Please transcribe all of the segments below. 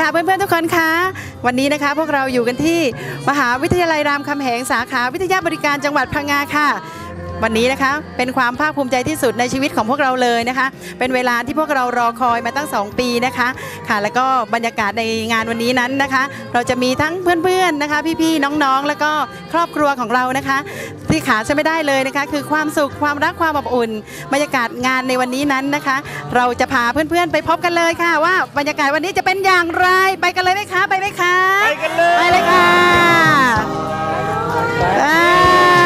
ค่ะเพื่อนๆทุกคนคะวันนี้นะคะพวกเราอยู่กันที่มหาวิทยาลัยรามคำแหงสาขาวิทยาบริการจังหวัดพังงาค่ะ วันนี้นะคะเป็นความภาคภูมิใจที่สุดในชีวิตของพวกเราเลยนะคะ เป็นเวลาที่พวกเรารอคอยมาตั้ง 2 ปีนะคะค่ะแล้วก็บรรยากาศในงานวันนี้นั้นนะคะ เราจะมีทั้งเพื่อนๆนะคะ พี่ๆน้องๆ แล้วก็ครอบครัวของเรานะคะ ที่ขาดจะไม่ได้เลยนะคะ คือความสุขความรักความอบอุ่น บรรยากาศงานในวันนี้นั้นนะคะ เราจะพาเพื่อนๆ ไปพบกันเลยค่ะ ว่าบรรยากาศวันนี้จะเป็นอย่างไรไปกันเลยไหมคะไปไหมคะไปกันเลยไปเลยค่ะ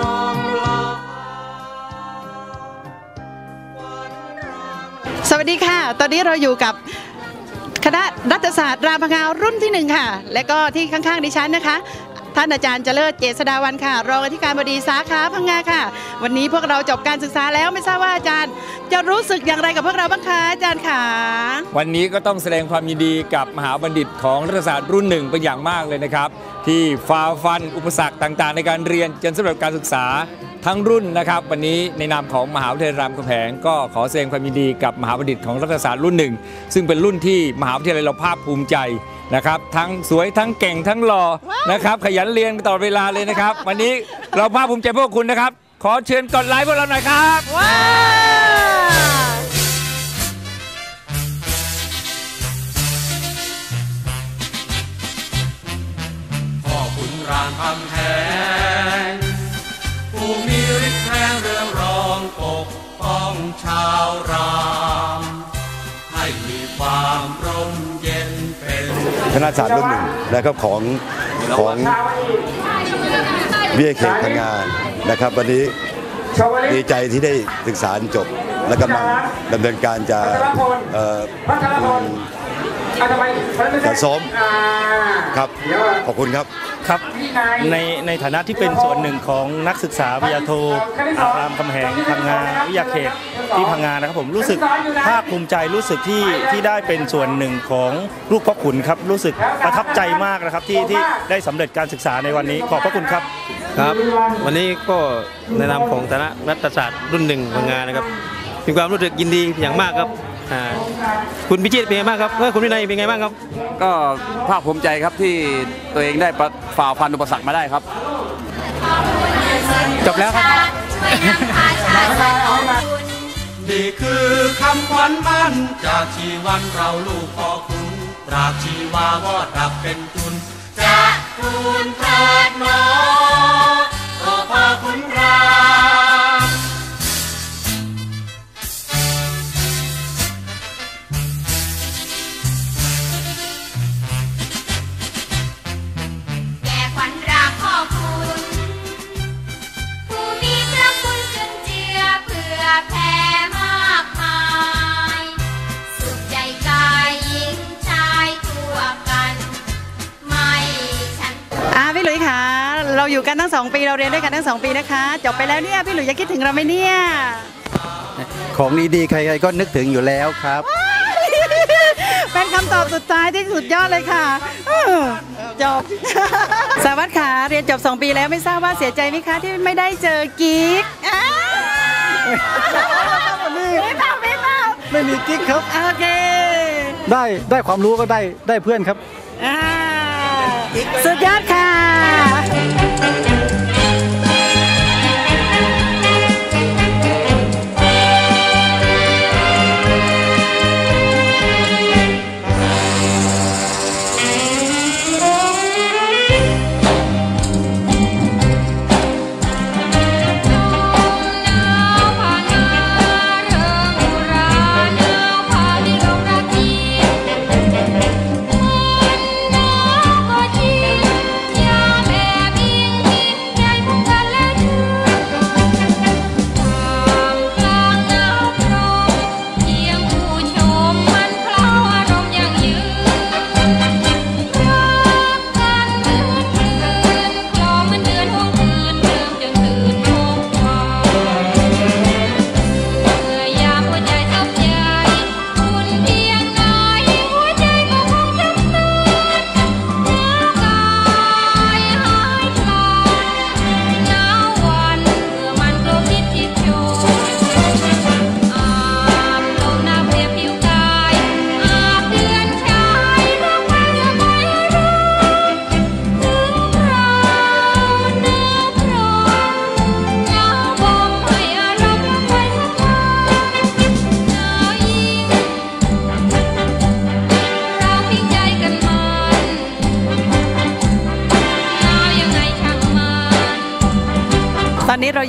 าวันรามสวัสดีค่ะ ตอนนี้เราอยู่กับคณะรัฐศาสตร์รามพังงารุ่นที่หนึ่งค่ะ และก็ที่ข้างๆดิฉันนะคะ ท่านอาจารย์เจริญเจษดาวันค่ะ รองอธิการบดีสาขาพังงาค่ะ วันนี้พวกเราจบการศึกษาแล้วไม่ทราบว่าอาจารย์ จะรู้สึกอย่างไรกับพวกเราบ้างคะอาจารย์ค่ะวันนี้ก็ต้องแสดงความยินดีกับมหาบัณฑิตของรัฐศาสตร์รุ่นหนึ่งเป็นอย่างมากเลยนะครับ ที่ฝ่าฟันอุปสรรคต่างๆ ในการเรียนจนสำเร็จการศึกษาทั้งรุ่นนะครับ วันนี้ในนามของมหาวิทยาลัยรามคำแหงก็ขอแสดงความยินดีกับมหาบัณฑิตของรัฐศาสตร์รุ่นหนึ่งซึ่งเป็นรุ่นที่มหาวิทยาลัยเราภาคภูมิใจนะครับทั้งสวยทั้งเก่งทั้งหล่อนะครับ ขยันเรียนตลอดเวลาเลยนะครับ วันนี้เราภาคภูมิใจพวกคุณนะครับ ขอเชิญกดไลค์พวกเราหน่อยครับ รามคำแหงผู้มีฤทธิ์แรงเรืองรองปกป้องชาวราม ให้มีความร่มเย็นเป็นคณะศาสตร์รุ่นหนึ่งนะครับของของวิทยาเขตพังงานนะครับ วันนี้ดีใจที่ได้ศึกษาจบ และกำลังดำเนินการจะเอ่อจะซ้อมครับ ขอบคุณครับ ครับในในฐานะที่เป็นส่วนหนึ่งของนักศึกษาวิทยาโทอารามคำแหงพังงาวิทยาเขตที่พังงานะครับผมรู้สึกภาคภูมิใจรู้สึกที่ที่ได้เป็นส่วนหนึ่งของลูกพ่อขุนครับรู้สึกประทับใจมากนะครับที่ที่ได้สำเร็จการศึกษาในวันนี้ขอบพระคุณครับครับ วันนี้ก็ในนามของคณะรัฐศาสตร์รุ่นหนึ่งพังงานนะครับมีความรู้สึกยินดีอย่างมากครับ อ่าคุณพิจิตรเป็นไงบ้างครับเออคุณวินัยเป็นไงบ้างครับ ก็ภาคภูมิใจครับที่ตัวเองได้ประฝ่าฟันอุปสรรคมาได้ครับ จบแล้วครับ นี่คือคำขวัญมันจากชีวันเราลูกพ่อคุณปราบชีวาวอดดับเป็นทุน จะทูลเถิดหนอโอพ่อคุณรา เราอยู่กันทั้งสองปีเราเรียนด้วยกันทั้งสองปีนะคะจบไปแล้วเนี่ยพี่หลุยจะคิดถึงเราไหมเนี่ยของดีๆใครๆก็นึกถึงอยู่แล้วครับ เป็นคำตอบสุดท้ายที่สุดยอดเลยค่ะเออจบสวัสดีค่ะเรียนจบ2ปีแล้วไม่ทราบว่าเสียใจไหมคะที่ไม่ได้เจอกิ๊กอ่าไม่เปล่าไม่เปล่าไม่มีกิ๊กครับโอเค ได้ได้ความรู้ก็ได้ได้เพื่อนครับอ่าสุดยอดค่ะ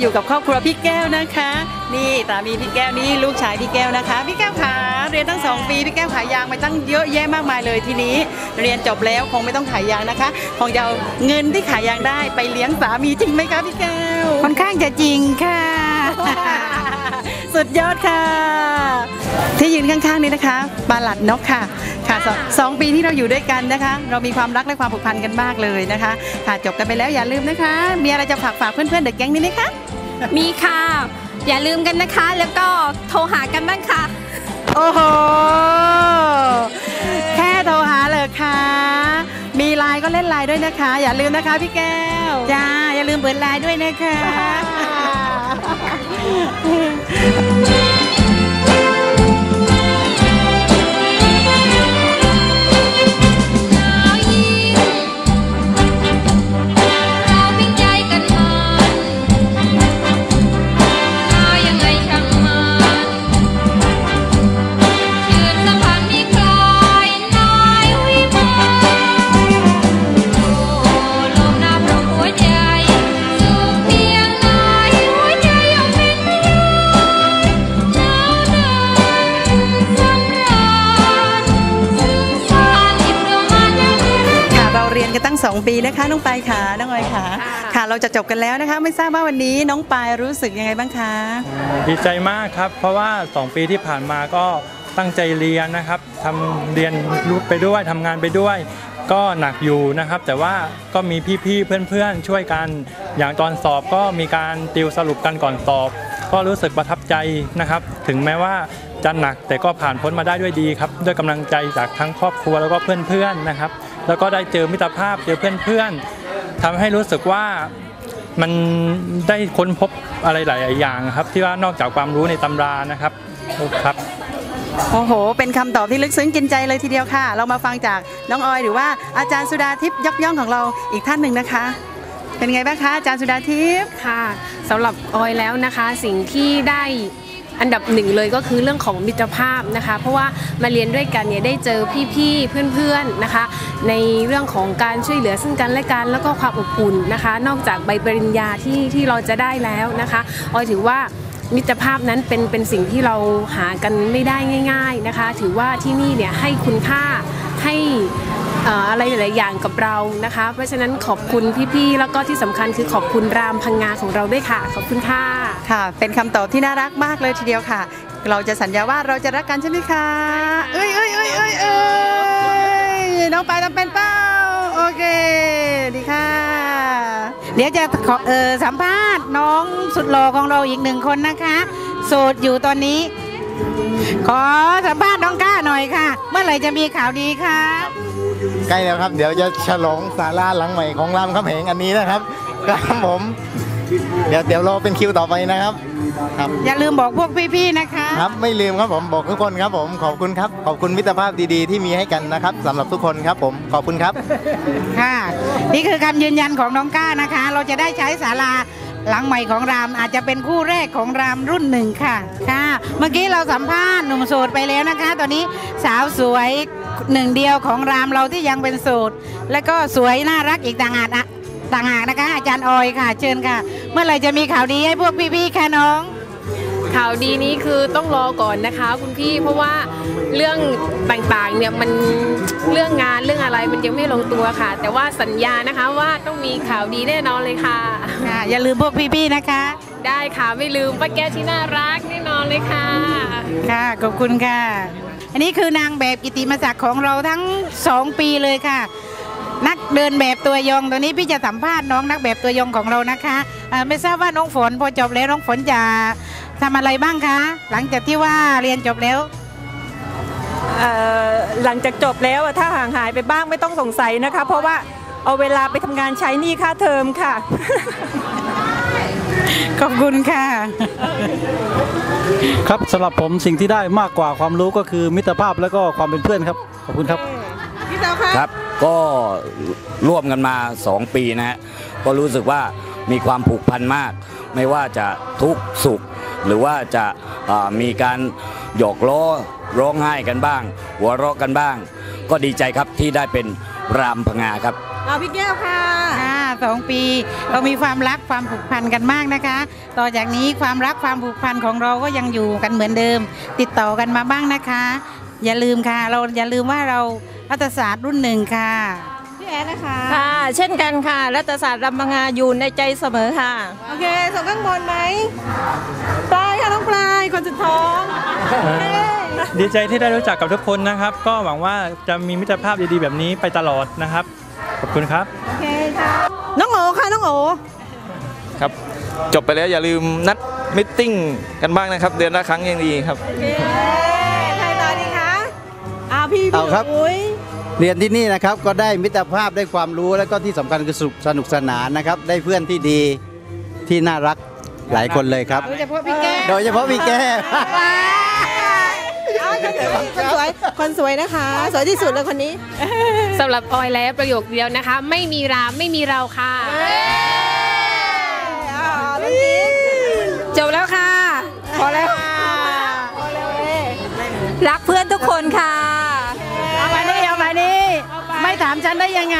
อนนี้เราอยู่กับครอบครัวพี่แก้วนะคะ นี่สามีพี่แก้วนี่ลูกชายพี่แก้วนะคะ พี่แก้วขาเรียนตั้งสองปีพี่แก้วขายยางมาตั้งเยอะแยะมากมายเลยทีนี้ เรียนจบแล้วคงไม่ต้องขายยางนะคะคงจะเอาเงินที่ขายยางได้ไปเลี้ยงสามีจริงไหมคะพี่แก้วค่อนข้างจะจริงค่ะ สุดยอดค่ะ ที่ยืนข้างๆนี้นะคะปาหลัดนกค่ะค่ะสองสองปีที่เราอยู่ด้วยกันนะคะ เรามีความรักและความผูกพันกันมากเลยนะคะค่ะจบกันไปแล้วอย่าลืมนะคะ มีอะไรจะฝากฝากเพื่อนๆเด็กแก๊งนี้ไหมคะ มีค่ะ อย่าลืมกันนะคะ แล้วก็โทรหากันบ้างค่ะ โอ้โห แค่โทรหาเลยค่ะ มีไลน์ก็เล่นไลน์ด้วยนะคะ อย่าลืมนะคะพี่แก้ว จ้า อย่าลืมเปิดไลน์ด้วยนะคะ นะคะน้องปายค่ะน้องออยค่ะค่ะ เราจะจบกันแล้วนะคะ ไม่ทราบว่าวันนี้น้องปายรู้สึกยังไงบ้างคะดีใจมากครับ เพราะว่า 2 ปีที่ผ่านมาก็ตั้งใจเรียนนะครับทำเรียนรู้ไปด้วยทำงานไปด้วย ก็หนักอยู่นะครับ แต่ว่าก็มีพี่ๆเพื่อนๆ ช่วยกันอย่างตอนสอบก็มีการติวสรุปกันก่อนสอบ ก็รู้สึกประทับใจนะครับ ถึงแม้ว่าจะหนักแต่ก็ผ่านพ้นมาได้ด้วยดีครับ ด้วยกำลังใจจากทั้งครอบครัวแล้วก็เพื่อนๆนะครับ แล้วก็ได้เจอมิตรภาพเจอเพื่อนๆทำให้รู้สึกว่ามันได้ค้นพบอะไรหลาย ๆ อย่างครับ ที่ว่านอกจากความรู้ในตำรานะครับครับโอ้โห เป็นคำตอบที่ลึกซึ้งกินใจเลยทีเดียวค่ะ เรามาฟังจากน้องออยหรือว่าอาจารย์สุดาทิพย์ยกย่องของเราอีกท่านหนึ่งนะคะ เป็นไงบ้างคะอาจารย์สุดาทิพย์ค่ะสำหรับออยแล้วนะคะ สิ่งที่ได้ อันดับหนึ่งเลยก็คือเรื่องของมิตรภาพนะคะ เพราะว่ามาเรียนด้วยกันเนี่ยได้เจอพี่ๆเพื่อนๆนะคะ ในเรื่องของการช่วยเหลือซึ่งกันและกันแล้วก็ความอบอุ่นนะคะ นอกจากใบปริญญาที่ที่เราจะได้แล้วนะคะออยถือว่ามิตรภาพนั้นเป็นเป็นสิ่งที่เราหากันไม่ได้ง่าย ๆนะคะ ถือว่าที่นี่เนี่ยให้คุณค่าให้ อะไรหลายๆอย่างกับเรานะคะ เพราะฉะนั้นขอบคุณพี่ๆแล้วก็ที่สำคัญคือขอบคุณรามพังงาของเราด้วยค่ะ ขอบคุณค่ะค่ะ เป็นคำตอบที่น่ารักมากเลยทีเดียวค่ะ เราจะสัญญาว่าเราจะรักกันใช่ไหมคะเอ้ยเอ้ยเอ้ยเอ้ยเอ้ยน้องปายทำเป็นเป้าโอเคดีค่ะ เดี๋ยวจะขอเออสัมภาษณ์น้องสุดหล่อของเราอีกหนึ่งคนนะคะโสดอยู่ตอนนี้ ขอสัมภาษณ์น้องก้าหน่อยค่ะ เมื่อไหร่จะมีข่าวดีคะ ใกล้แล้วครับ เดี๋ยวจะฉลองศาลาหลังใหม่ของรามคำแหงอันนี้นะครับครับผม เดี๋ยวเดี๋ยวรอเป็นคิวต่อไปนะครับครับ อย่าลืมบอกพวกพี่ๆนะคะ ครับไม่ลืมครับผมบอกทุกคนครับผมขอบคุณครับขอบคุณมิตรภาพดีๆ ที่มีให้กันนะครับสำหรับทุกคนครับผมขอบคุณครับ ค่ะ นี่คือคำยืนยันของน้องก้านะคะ เราจะได้ใช้ศาลาหลังใหม่ของรามอาจจะเป็นคู่แรกของรามรุ่นหนึ่งค่ะ ค่ะ เมื่อกี้เราสัมภาษณ์หนุ่มโสดไปแล้วนะคะ ตอนนี้สาวสวย หนึ่งเดียวของรามเราที่ยังเป็นโสดและก็สวยน่ารักอีกต่างหากอะต่างหากนะคะ อาจารย์ออยค่ะ เชิญค่ะ เมื่อไหร่จะมีข่าวดีให้พวกพี่ๆค่ะน้อง ข่าวดีนี้คือต้องรอก่อนนะคะ คุณพี่เพราะว่าเรื่องต่างๆเนี่ยมันเรื่องงานเรื่องอะไรมันยังไม่ลงตัวค่ะ แต่ว่าสัญญานะคะว่าต้องมีข่าวดีแน่นอนเลยค่ะ ค่ะ อย่าลืมพวกพี่ๆนะคะ ได้ค่ะไม่ลืมป้าแก้วที่น่ารักแน่นอนเลยค่ะ ค่ะขอบคุณค่ะ อันนี้คือนางแบบกิติมศักดิ์ของเราทั้งสองปีเลยค่ะ นักเดินแบบตัวยงตัวนี้พี่จะสัมภาษณ์น้องนักแบบตัวยงของเรานะคะไม่ทราบว่าน้องฝนพอจบแล้วน้องฝนจะทำอะไรบ้างคะ หลังจากที่ว่าเรียนจบแล้วหลังจากจบแล้วถ้าห่างหายไปบ้างไม่ต้องสงสัยนะคะ เพราะว่าเอาเวลาไปทำงานใช้หนี้ค่าเทอมค่ะ ขอบคุณค่ะ ครับสำหรับผมสิ่งที่ได้มากกว่าความรู้ก็คือมิตรภาพและก็ความเป็นเพื่อนครับ ขอบคุณครับ พี่สาวคะครับ ก็ร่วมกันมา 2 ปีนะฮะก็รู้สึกว่ามีความผูกพันมาก ไม่ว่าจะทุกข์สุข หรือว่าจะอ่ามีการหยอกล้อร้องไห้กันบ้าง หัวเราะกันบ้าง ก็ดีใจครับที่ได้เป็นรามพงาครับ เอาพี่แก้วค่ะค่ะสองปีเรามีความรักความผูกพันกันมากนะคะ ต่อจากนี้ความรักความผูกพันของเราก็ยังอยู่กันเหมือนเดิม ติดต่อกันมาบ้างนะคะ อย่าลืมค่ะ เราอย่าลืมว่าเรารัฐศาสตร์รุ่นหนึ่งค่ะพี่แอนนะคะค่ะ เช่นกันค่ะ รัฐศาสตร์รำพังงาอยู่ในใจเสมอค่ะ โอเคส่งข้างบนไหมปลายค่ะน้องปลายคนสุดท้องดีใจที่ได้รู้จักกับทุกคนนะครับ ก็หวังว่าจะมีมิตรภาพดีๆแบบนี้ไปตลอดนะครับ ขอบคุณครับ โอเคค่ะ น้องโอค่ะ น้องโอ ครับ จบไปแล้วอย่าลืมนัดมิทติ้งกันบ้างนะครับ เดือนละครั้งยังดีครับใครต่อดีคะอ้าวพี่เอาครับ อุ้ยเรียนที่นี่นะครับก็ได้มิตรภาพได้ความรู้แล้วก็ที่สำคัญคือสนุกสนุกสนานนะครับ ได้เพื่อนที่ดีที่น่ารักหลายคนเลยครับ โดยเฉพาะพี่แก้วโดยเฉพาะพี่แก้ว คนสวยคนสวยนะคะ สวยที่สุดเลยคนนี้ สำหรับออยแล้วประโยคเดียวนะคะ ไม่มีรามไม่มีเราค่ะจบแล้วค่ะ พอแล้ว รักเพื่อนทุกคนค่ะ เอามานี่เอามานี่ ไม่ถามฉันได้ยังไง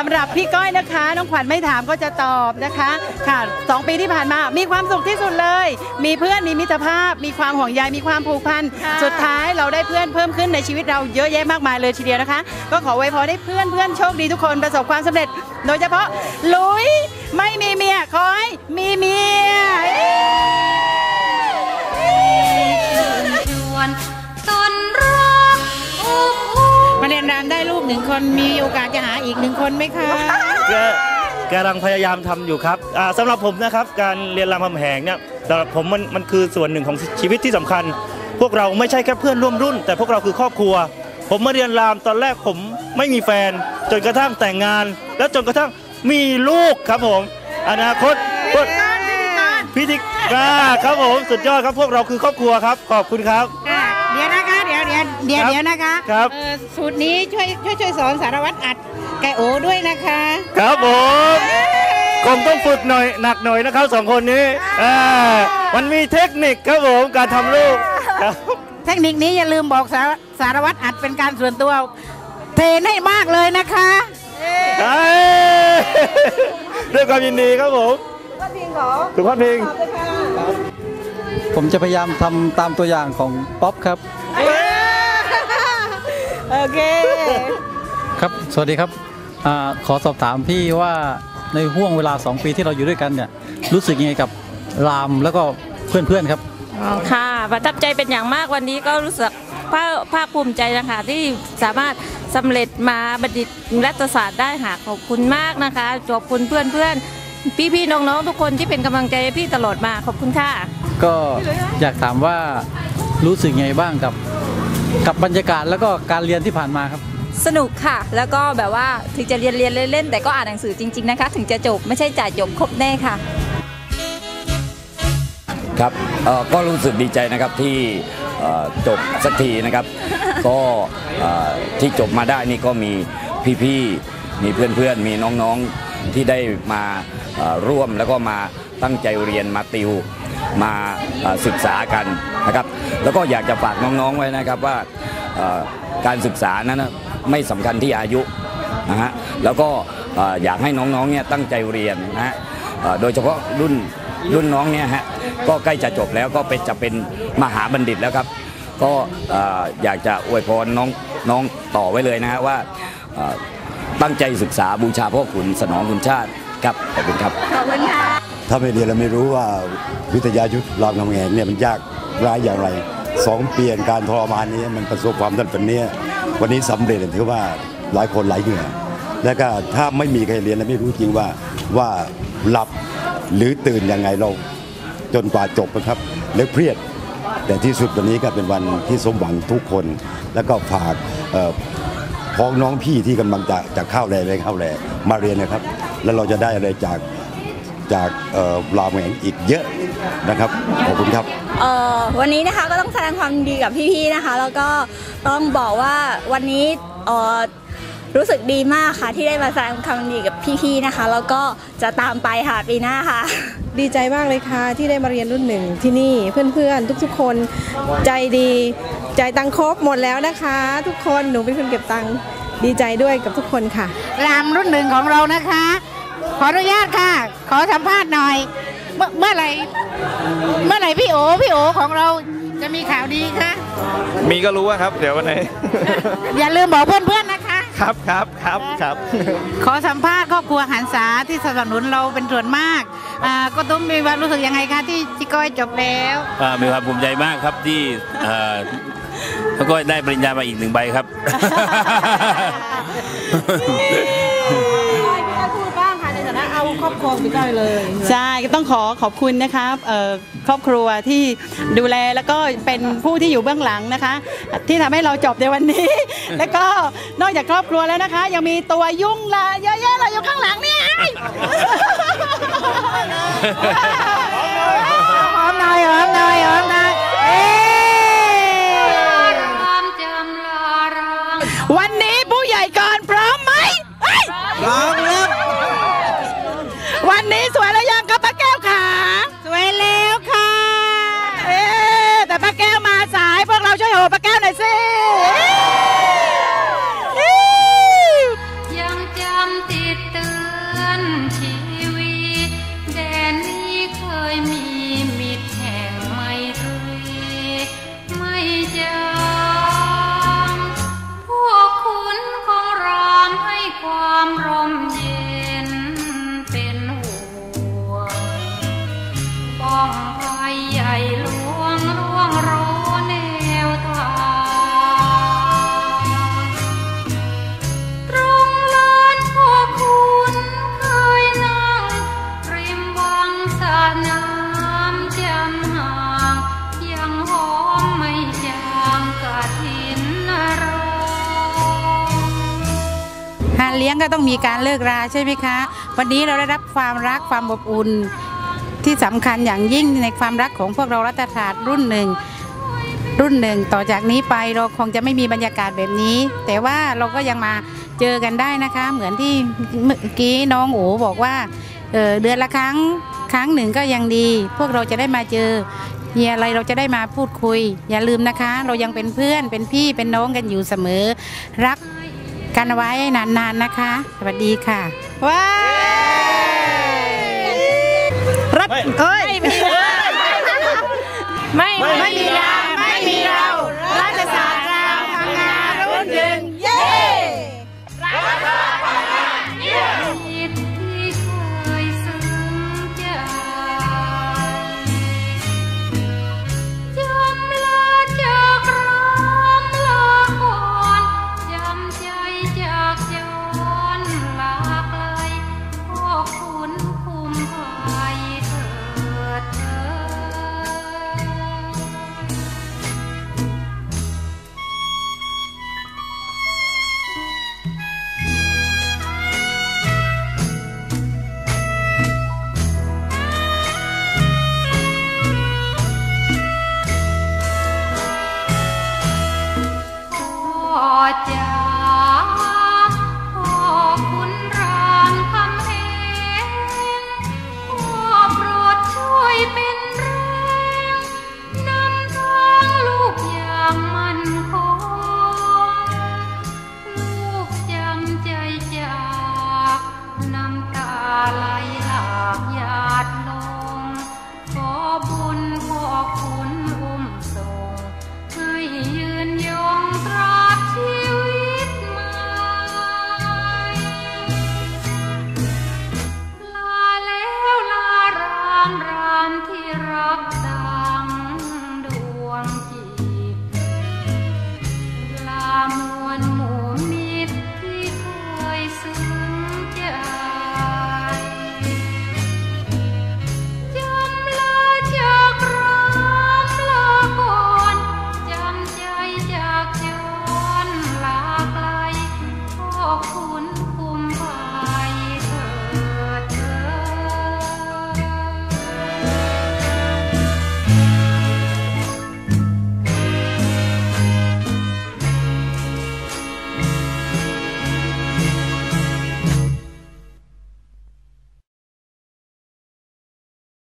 สำหรับพี่ก้อยนะคะ น้องขวัญไม่ถามก็จะตอบนะคะ ค่ะสองปีที่ผ่านมามีความสุขที่สุดเลย มีเพื่อนมีมิตรภาพ มีความห่วงใยมีความผูกพันค่ะสุดท้ายเราได้เพื่อนเพิ่มขึ้นในชีวิตเราเยอะแยะมากมายเลยทีเดียวนะคะ ก็ขอไว้พรให้เพื่อนเพื่อนโชคดีทุกคนประสบความสำเร็จ โดยเฉพาะลุยไม่มีเมียขอให้มีเมีย รมีโอกาสจะหาอีกหนึ่งคนไหมคะก็กำลังพยายามทำอยู่ครับอ่าสำหรับผมนะครับการเรียนรามคำแหงเนี่ยสำหรับผมมันมันคือส่วนหนึ่งของชีวิตที่สำคัญ พวกเราไม่ใช่แค่เพื่อนร่วมรุ่น แต่พวกเราคือครอบครัว ผมมาเรียนรามตอนแรกผมไม่มีแฟน จนกระทั่งแต่งงาน แล้วจนกระทั่งมีลูกครับผม อนาคตพวกพิธีกาครับผมสุดยอดครับพวกเราคือครอบครัวครับ ขอบคุณครับเดี๋ยวนะคะ เดี๋ยวเดี๋ยวเดี๋ยวครับเดี๋ยวนะคะครับ เอ่อสูตรนี้ช่วยช่วยช่วยสอนสารวัตรอัดไก่โอด้วยนะคะครับผมคงต้องฝึกหน่อยหนักหน่อยนะครับสองคนนี้อ่ามันมีเทคนิคครับผมการทำลูกครับเทคนิคนี้อย่าลืมบอกสารสารวัตรอัดเป็นการส่วนตัว เทรนให้มากเลยนะคะเอ้ยด้วยความยินดีครับผมสุภาพพิงผมจะพยายามทำตามตัวอย่างของป๊อปครับ โอเคครับ สวัสดีครับอาขอสอบถามพี่ว่าในห่วงเวลา 2 ปีที่เราอยู่ด้วยกันเนี่ยรู้สึกยังไงกับรามแล้วก็เพื่อนๆครับ อ๋อค่ะประทับใจเป็นอย่างมากวันนี้ก็รู้สึกภาคภาคภูมิใจนะคะที่สามารถสำเร็จมาบัณฑิตรัฐศาสตร์ได้ค่ะขอบคุณมากนะคะขอบคุณเพื่อนเพื่อนพี่พี่ๆน้องๆทุกคนที่เป็นกำลังใจให้พี่ตลอดมาขอบคุณค่ะ ก็อยากถามว่ารู้สึกยังไงบ้างกับ กับบรรยากาศแล้วก็การเรียนที่ผ่านมาครับ สนุกค่ะ แล้วก็แบบว่าถึงจะเรียนเรียนเล่นๆแต่ก็อ่านหนังสือจริง ๆนะคะ ถึงจะจบไม่ใช่จ่ายจบครบแน่ค่ะ ครับเอ่อก็รู้สึกดีใจนะครับที่เอ่อจบสักทีนะครับ ก็เอ่อที่จบมาได้นี่ก็มีพี่ๆ มีเพื่อนๆ มีน้องๆ ที่ได้มาเอ่อร่วมแล้วก็มาตั้งใจเรียนมาติว มาศึกษากันนะครับ แล้วก็อยากจะฝากน้องๆไว้นะครับว่าการศึกษานั้นไม่สำคัญที่อายุนะฮะแล้วก็อยากให้น้องๆเนี่ยตั้งใจเรียนนะฮะโดยเฉพาะรุ่นรุ่นน้องเนี่ยฮะก็ใกล้จะจบแล้วก็เป็นจะเป็นมหาบัณฑิตแล้วครับ ก็อยากจะอวยพรน้องน้องต่อไว้เลยนะฮะว่าตั้งใจศึกษาบูชาพ่อขุนสนองคุณชาติครับขอบคุณครับ ถ้าไม่เรียนเราไม่รู้ว่าวิทยายุทธรามคำแหงเนี่ยมันยากร้ายอย่างไรสองเปีแห่งการทรมานนี้มันประสบความสำเร็จนี้วันนี้สำเร็จถือว่าหลายคนหลายเหงื่อแล้วก็ถ้าไม่มีใครเรียนแล้วไม่รู้จริงว่าว่าหลับหรือตื่นยังไงเราจนกว่าจบนะครับแล้วเครียด แต่ที่สุดวันนี้ก็เป็นวันที่สมหวังทุกคน แล้วก็ฝากพ่อพ้องน้องพี่ที่กำลังจะจะเข้าแรงไปเข้าแรงมาเรียนนะครับ แล้วเราจะได้อะไรจาก จากเอ่อรามคำแหงอีกเยอะนะครับขอบคุณครับเอ่อวันนี้นะคะก็ต้องแสดงความยินดีกับพี่ๆนะคะแล้วก็ต้องบอกว่าวันนี้เอ่อรู้สึกดีมากค่ะที่ได้มาแสดงความยินดีกับพี่ๆนะคะ แล้วก็จะตามไปค่ะปีหน้าค่ะ ดีใจมากเลยค่ะที่ได้มาเรียนรุ่นหนึ่งที่นี่เพื่อนๆ ทุกๆคนใจดีใจายตังค์ครบหมดแล้วนะคะ ทุกคนหนูเป็นคนเก็บตังค์ดีใจด้วยกับทุกคนค่ะรามรุ่นหนึ่งของเรานะคะ ขออนุญาตค่ะ ขอสัมภาษณ์หน่อย เมื่อเมื่อไหร่เมื่อไหร่พี่โอพี่โอของเราจะมีข่าวดีคะมีก็รู้ว่าครับ เดี๋ยววันไหน อย่าลืมบอกเพื่อนๆนะคะ ครับครับครับครับ ขอสัมภาษณ์ครอบครัวหันษาที่สนับสนุนเราเป็นส่วนมากอ่าก็ต้องมีความรู้สึกยังไงคะที่จิก้อยจบแล้วอ่ามีความภูมิใจมากครับที่เอ่อแล้วก็ได้ปริญญามาอีกหนึ่งใบครับ ครอบครัวพี่ก้อยเลยใช่ก็ต้องขอขอบคุณนะคะเอ่อครอบครัวที่ดูแลแล้วก็เป็นผู้ที่อยู่เบื้องหลังนะคะ ที่ทำให้เราจบในวันนี้ แล้วก็นอกจากครอบครัวแล้วนะคะ ยังมีตัวยุ่งละเยอะแยะเราอยู่ข้างหลังเนี่ยหอมหน่อยหอมหน่อยหอมหน่อย พวกเร เลี้ยงก็ต้องมีการเลิกราใช่ไหมคะ วันนี้เราได้รับความรักความอบอุ่นที่สำคัญอย่างยิ่งในความรักของพวกเรารัฐศาสตร์รุ่นหนึ่งรุ่นหนึ่งต่อจากนี้ไปเราคงจะไม่มีบรรยากาศแบบนี้ แต่ว่าเราก็ยังมาเจอกันได้นะคะ เหมือนที่เมื่อกี้น้องโอ๋บอกว่าเออเดือนละครั้งครั้งหนึ่งก็ยังดี พวกเราจะได้มาเจอมีอะไรเราจะได้มาพูดคุย อย่าลืมนะคะ เรายังเป็นเพื่อนเป็นพี่เป็นน้องกันอยู่เสมอ รัก กันไว้นานๆนะคะ สวัสดีค่ะ ว้าวรัถเอ้ย ไม่ ไม่มีนะไม่มีนะ